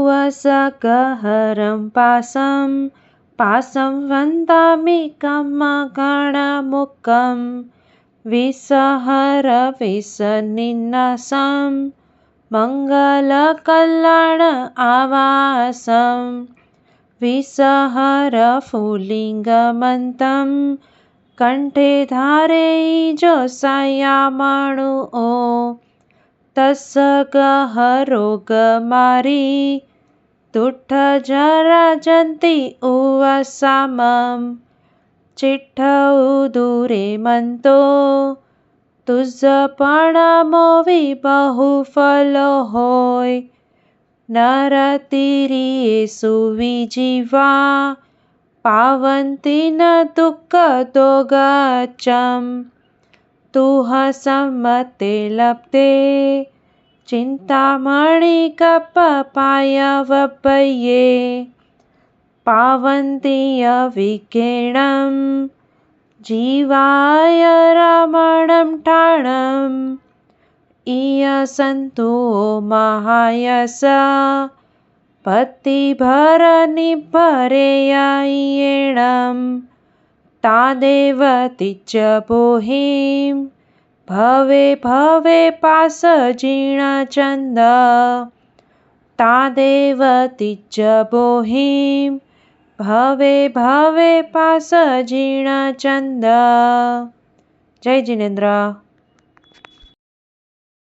उवसगहरं पासं पासं वन्दामि कमगणमुखं, विसहरविसनिन्नसं मङ्गलकल्याण आवासं, विसहरफुलिङ्गमन्तं कंठे धारे जो सयामणु ओ तस गहरोग मारी तुठ जरा जंती उवसामम। चिठ्ठ उदुरे म्हणतो तुझ पण मोवी बहुफल होय नरतिरिये सुविजीवा पावंतीन दुःख दोगचम तुह सम्मते लपते चिन्तामणिकपपायवपये पावन्ति पावन्तीयविकेणं जीवाय रमणं ठाणम् इयसन्तु महायस पतिभरनि तादेवति च पोहि भवे भवे पास जीणचन्द तादेव तिच बोहिं। भवे भवे पास जीणचन्द जय जिनेन्द्र।